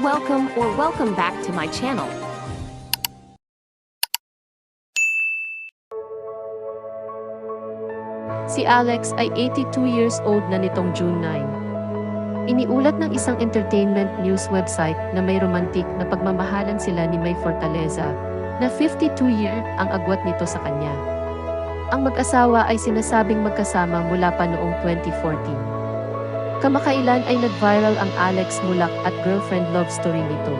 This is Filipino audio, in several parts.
Welcome or welcome back to my channel. Si Alex ay 82 years old na nitong June 9. Iniulat ng isang entertainment news website na may romantik na pagmamahalan sila ni May Fortaleza, na 52 year ang agwat nito sa kanya. Ang mag-asawa ay sinasabing magkasama mula pa noong 2014. Kamakailan ay nag-viral ang Alex Mulak at girlfriend love story nito.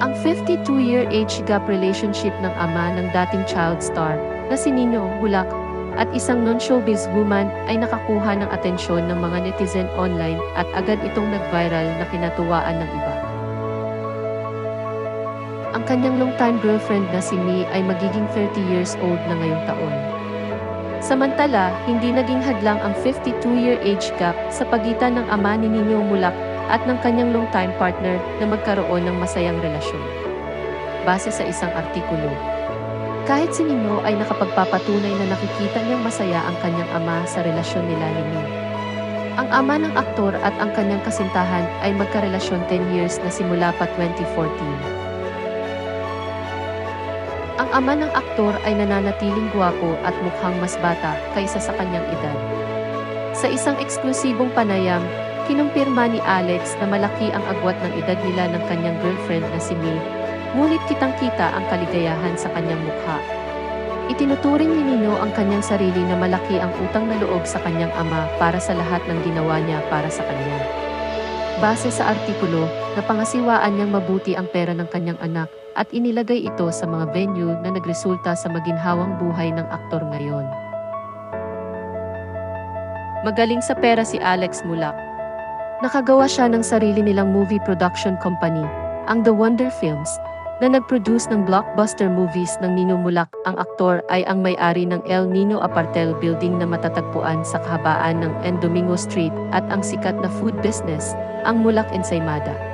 Ang 52-year age gap relationship ng ama ng dating child star na si Nino Mulak at isang non-showbiz woman ay nakakuha ng atensyon ng mga netizen online at agad itong nag-viral na kinatuwaan ng iba. Ang kanyang long-time girlfriend na si Mi ay magiging 30 years old na ngayong taon. Samantala, hindi naging hadlang ang 52-year age gap sa pagitan ng ama ni Nino Mulak at ng kanyang long-time partner na magkaroon ng masayang relasyon. Base sa isang artikulo, kahit si Nino ay nakapagpapatunay na nakikita niyang masaya ang kanyang ama sa relasyon nila ni Mi. Ang ama ng aktor at ang kanyang kasintahan ay magkarelasyon 10 years na simula pa 2014. Ang ama ng aktor ay nananatiling gwapo at mukhang mas bata kaysa sa kanyang edad. Sa isang eksklusibong panayam, kinumpirma ni Alex na malaki ang agwat ng edad nila ng kanyang girlfriend na si May, ngunit kitang-kita ang kaligayahan sa kanyang mukha. Itinuturing ni Nino ang kanyang sarili na malaki ang utang na loob sa kanyang ama para sa lahat ng ginawa niya para sa kanya. Base sa artikulo, napangasiwaan niyang mabuti ang pera ng kanyang anak at inilagay ito sa mga venue na nagresulta sa maginhawang buhay ng aktor ngayon. Magaling sa pera si Alex Mulak. Nakagawa siya ng sarili nilang movie production company, ang The Wonder Films, na nag-produce ng blockbuster movies ng Nino Mulak. Ang aktor ay ang may-ari ng El Nino Apartel Building na matatagpuan sa kahabaan ng N. Domingo Street at ang sikat na food business, ang Mulak Ensaymada.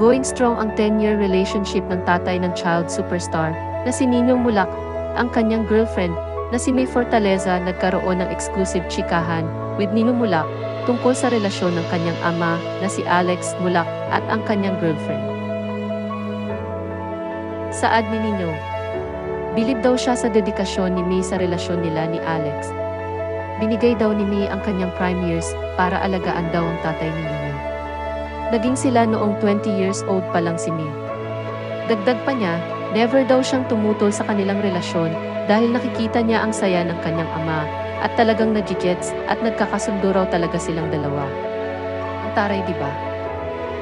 Going strong ang 10-year relationship ng tatay ng child superstar na si Nino Mulak, ang kanyang girlfriend na si May Fortaleza nagkaroon ng exclusive chikahan with Nino Mulak tungkol sa relasyon ng kanyang ama na si Alex Mulak at ang kanyang girlfriend. Saad ni Nino, bilib daw siya sa dedikasyon ni May sa relasyon nila ni Alex. Binigay daw ni May ang kanyang prime years para alagaan daw ang tatay ni. Naging sila noong 20 years old pa lang si May. Dagdag pa niya, never daw siyang tumutol sa kanilang relasyon dahil nakikita niya ang saya ng kanyang ama at talagang nagigets at nagkakasundo raw talaga silang dalawa. Ang taray di?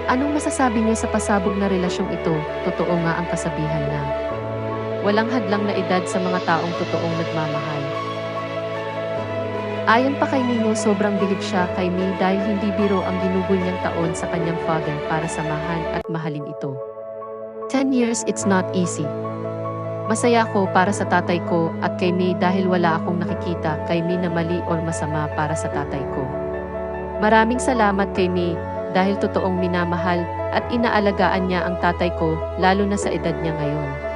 Anong masasabi niyo sa pasabog na relasyong ito? Totoo nga ang kasabihan na walang hadlang na edad sa mga taong totoong nagmamahal. Ayon pa kay Nino, sobrang bilib siya kay May dahil hindi biro ang ginugol niyang taon sa kanyang father para samahan at mahalin ito. 10 years it's not easy. Masaya ako para sa tatay ko at kay May dahil wala akong nakikita kay May na mali or masama para sa tatay ko. Maraming salamat kay May dahil totoong minamahal at inaalagaan niya ang tatay ko lalo na sa edad niya ngayon.